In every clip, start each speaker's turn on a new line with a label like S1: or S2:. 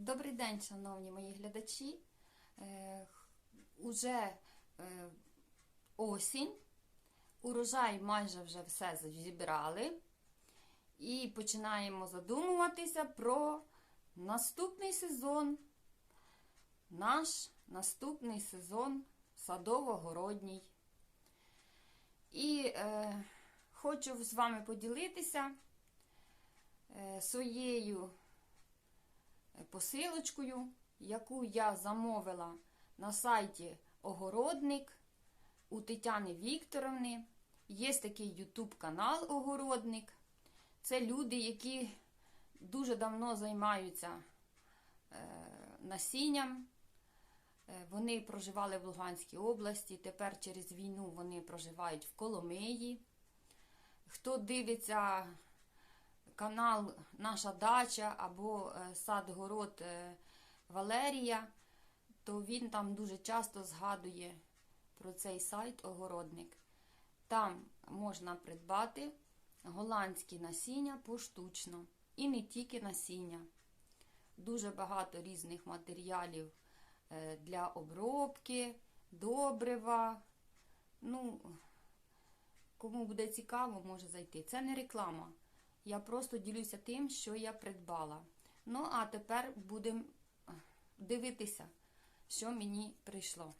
S1: Добрий день, шановні мої глядачі. Е, Уже е, осінь, урожай майже вже все зібрали. І починаємо задумуватися про наступний сезон. Наш наступний сезон садово-городній. І е, хочу з вами поділитися е, своєю посилочкою, яку я замовила на сайті Огородник у Тетяни Вікторовни. Є такий YouTube канал Огородник. Це люди, які дуже давно займаються е, насінням. Е, Вони проживали в Луганській області, тепер через війну вони проживають в Коломиї. Хто дивиться канал Наша дача або е, сад-город е, Валерія, то він там дуже часто згадує про цей сайт Огородник. Там можна придбати голландські насіння поштучно. І не тільки насіння. Дуже багато різних матеріалів е, для обробки, добрива. Ну, кому буде цікаво, може зайти. Це не реклама. Я просто ділюся тим, що я придбала. Ну, а тепер будемо дивитися, що мені прийшло.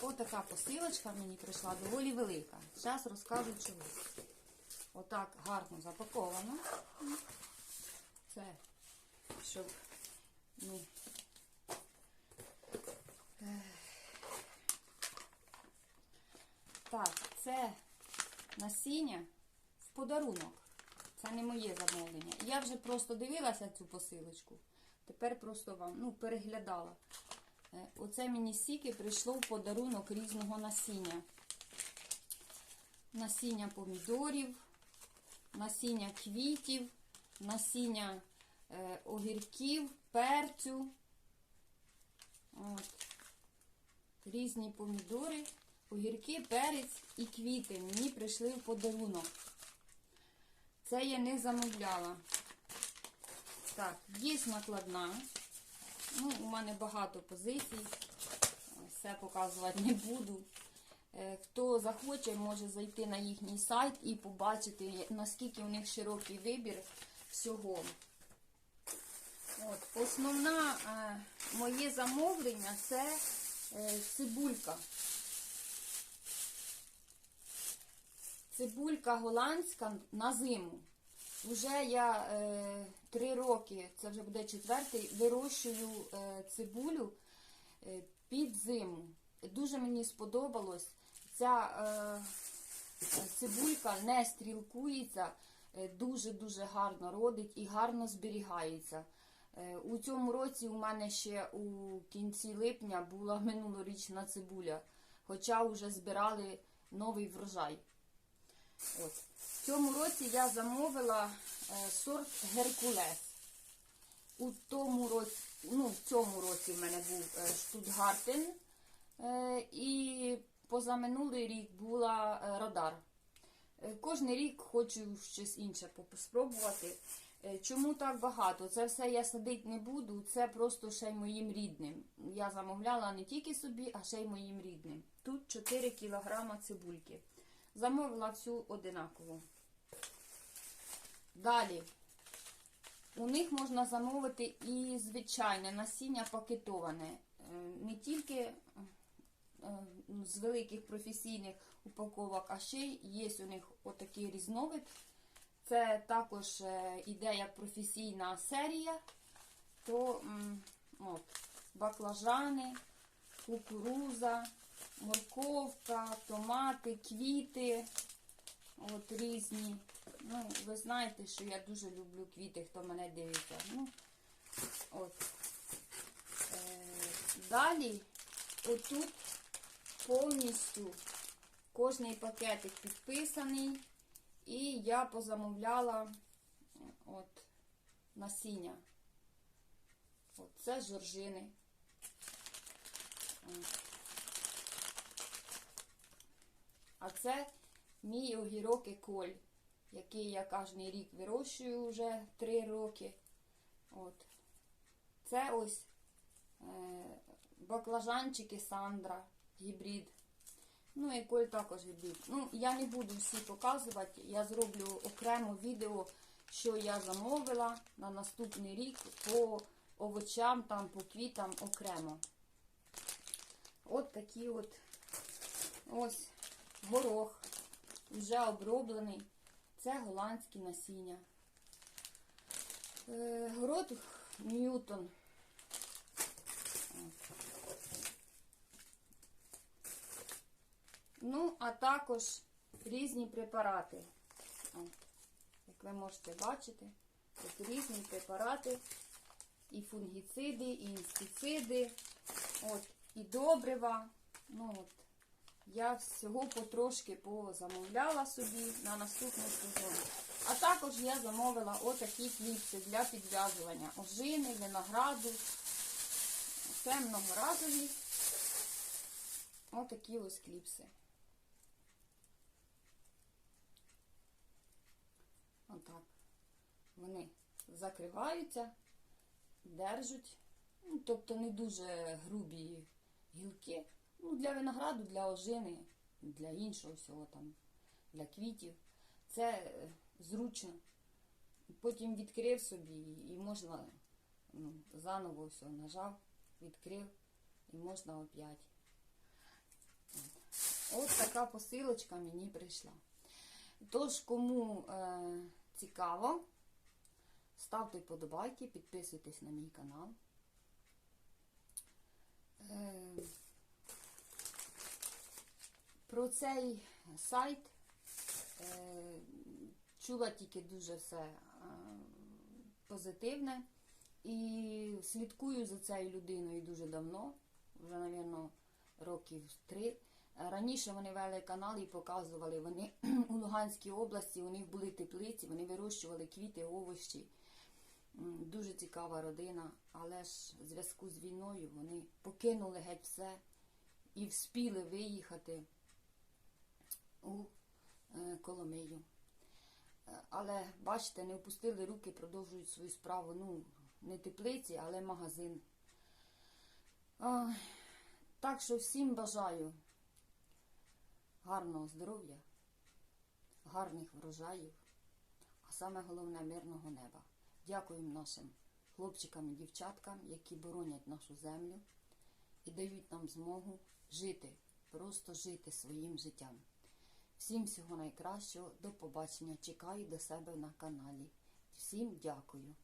S1: Отака посилочка мені прийшла доволі велика. Зараз розкажу чому. Отак гарно запаковано. Це, щоб ну, Так, це насіння в подарунок. Це не моє замовлення. Я вже просто дивилася цю посилочку. Тепер просто вам ну, переглядала. Е, Оце мені сіки прийшло в подарунок різного насіння. Насіння помідорів, насіння квітів, насіння е, огірків, перцю. От. Різні помідори, огірки, перець і квіти мені прийшли в подарунок. Це я не замовляла. Так, є накладна. Ну, у мене багато позицій. Все показувати не буду. Е, Хто захоче, може зайти на їхній сайт і побачити, наскільки у них широкий вибір всього. От, Основне моє замовлення це е, цибулька. Цибулька голландська на зиму. Уже я е, три роки, це вже буде четвертий, вирощую е, цибулю е, під зиму. Дуже мені сподобалось. Ця е, цибулька не стрілкується, дуже-дуже гарно родить і гарно зберігається. Е, у цьому році у мене ще у кінці липня була минулорічна цибуля, хоча вже збирали новий врожай. От. В цьому році я замовила е, сорт Геркулес. У тому році, ну, в цьому році в мене був е, Штутгартен. Е, і позаминулий рік була Радар. Кожний рік хочу щось інше спробувати. Чому так багато? Це все я садити не буду, це просто ще й моїм рідним. Я замовляла не тільки собі, а ще й моїм рідним. Тут 4 кг цибульки. Замовила всю одинаково. Далі. У них можна замовити і звичайне насіння пакетоване. Е, Не тільки е, ну, з великих професійних упаковок, а ще є у них отакий різновид. Це також е, іде як професійна серія, то от, баклажани, кукуруза, морковка, томати, квіти. От різні. Ну, ви знаєте, що я дуже люблю квіти, хто мене дивиться. Ну, от. Е, далі, отут повністю кожний пакетик підписаний. І я позамовляла от насіння. От це жоржини. От. А це мій огірок Еколь, який я кожен рік вирощую вже 3 роки. От. Це ось е, баклажанчики Сандра, гібрид. Ну, і коль також гібрид. Ну, я не буду всі показувати. Я зроблю окремо відео, що я замовила на наступний рік по овочам, там, по квітам окремо. От такі от ось горох. Вже оброблений. Це голландські насіння. Е, город Ньютон. Ну, а також різні препарати. Як ви можете бачити, тут різні препарати, і фунгіциди, і інстициди, от, і добрива. Ну, от, я всього потрошки позамовляла собі на наступний сезон. А також я замовила отакі кліпси для підв'язування ожини, винограду. Це многоразові. Отакі ось кліпси. Отак. Вони закриваються, держать. Ну, тобто не дуже грубі гілки. Ну, для винограду, для ожини, для іншого всього там, для квітів. Це е, зручно. Потім відкрив собі і можна ну, заново все нажав, відкрив і можна опять. От така посилочка мені прийшла. Тож, кому е, цікаво, ставте вподобайки, підписуйтесь на мій канал. Е, про цей сайт е, чула тільки дуже все е, позитивне. І слідкую за цією людиною дуже давно, вже, мабуть, років три. Раніше вони вели канал і показували, вони у Луганській області, у них були теплиці, вони вирощували квіти, овочі. М, Дуже цікава родина, але ж в зв'язку з війною вони покинули геть все і вспіли виїхати у е, Коломию. Е, Але бачите, не опустили руки, продовжують свою справу. Ну, не теплиці, але магазин. Ай, Так що всім бажаю гарного здоров'я, гарних врожаїв, а саме головне мирного неба. Дякуємо нашим хлопчикам і дівчаткам, які боронять нашу землю і дають нам змогу жити, просто жити своїм життям. Всім всього найкращого, до побачення. Чекаю до себе на каналі. Всім дякую.